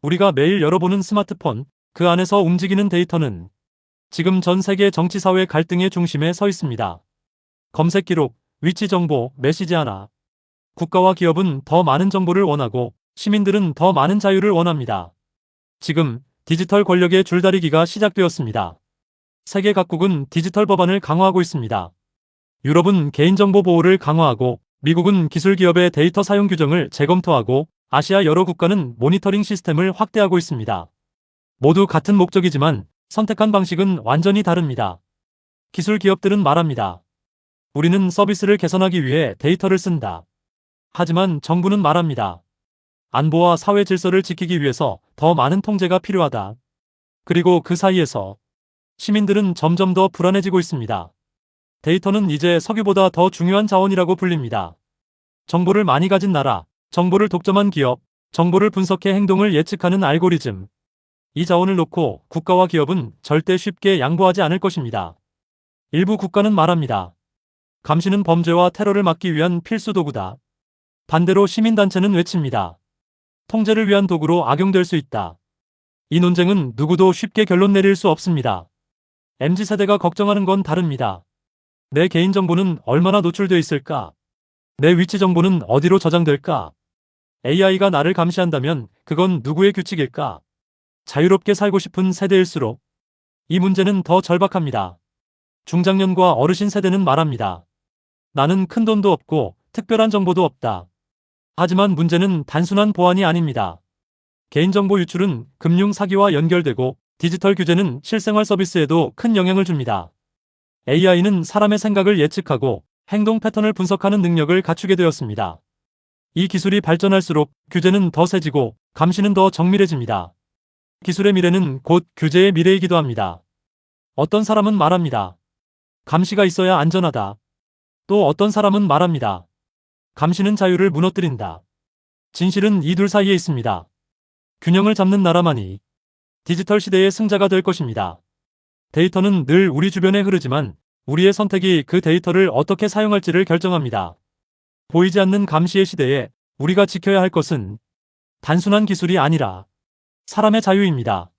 우리가 매일 열어보는 스마트폰, 그 안에서 움직이는 데이터는 지금 전 세계 정치 사회 갈등의 중심에 서 있습니다. 검색 기록, 위치 정보, 메시지 하나. 국가와 기업은 더 많은 정보를 원하고 시민들은 더 많은 자유를 원합니다. 지금 디지털 권력의 줄다리기가 시작되었습니다. 세계 각국은 디지털 법안을 강화하고 있습니다. 유럽은 개인정보 보호를 강화하고 미국은 기술 기업의 데이터 사용 규정을 재검토하고 아시아 여러 국가는 모니터링 시스템을 확대하고 있습니다. 모두 같은 목적이지만 선택한 방식은 완전히 다릅니다. 기술 기업들은 말합니다. 우리는 서비스를 개선하기 위해 데이터를 쓴다. 하지만 정부는 말합니다. 안보와 사회 질서를 지키기 위해서 더 많은 통제가 필요하다. 그리고 그 사이에서 시민들은 점점 더 불안해지고 있습니다. 데이터는 이제 석유보다 더 중요한 자원이라고 불립니다. 정보를 많이 가진 나라, 정보를 독점한 기업, 정보를 분석해 행동을 예측하는 알고리즘. 이 자원을 놓고 국가와 기업은 절대 쉽게 양보하지 않을 것입니다. 일부 국가는 말합니다. 감시는 범죄와 테러를 막기 위한 필수 도구다. 반대로 시민단체는 외칩니다. 통제를 위한 도구로 악용될 수 있다. 이 논쟁은 누구도 쉽게 결론 내릴 수 없습니다. MZ세대가 걱정하는 건 다릅니다. 내 개인정보는 얼마나 노출되어 있을까? 내 위치 정보는 어디로 저장될까? AI가 나를 감시한다면 그건 누구의 규칙일까? 자유롭게 살고 싶은 세대일수록 이 문제는 더 절박합니다. 중장년과 어르신 세대는 말합니다. 나는 큰 돈도 없고 특별한 정보도 없다. 하지만 문제는 단순한 보안이 아닙니다. 개인정보 유출은 금융 사기와 연결되고 디지털 규제는 실생활 서비스에도 큰 영향을 줍니다. AI는 사람의 생각을 예측하고 행동 패턴을 분석하는 능력을 갖추게 되었습니다. 이 기술이 발전할수록 규제는 더 세지고 감시는 더 정밀해집니다. 기술의 미래는 곧 규제의 미래이기도 합니다. 어떤 사람은 말합니다. 감시가 있어야 안전하다. 또 어떤 사람은 말합니다. 감시는 자유를 무너뜨린다. 진실은 이 둘 사이에 있습니다. 균형을 잡는 나라만이 디지털 시대의 승자가 될 것입니다. 데이터는 늘 우리 주변에 흐르지만 우리의 선택이 그 데이터를 어떻게 사용할지를 결정합니다. 보이지 않는 감시의 시대에 우리가 지켜야 할 것은 단순한 기술이 아니라 사람의 자유입니다.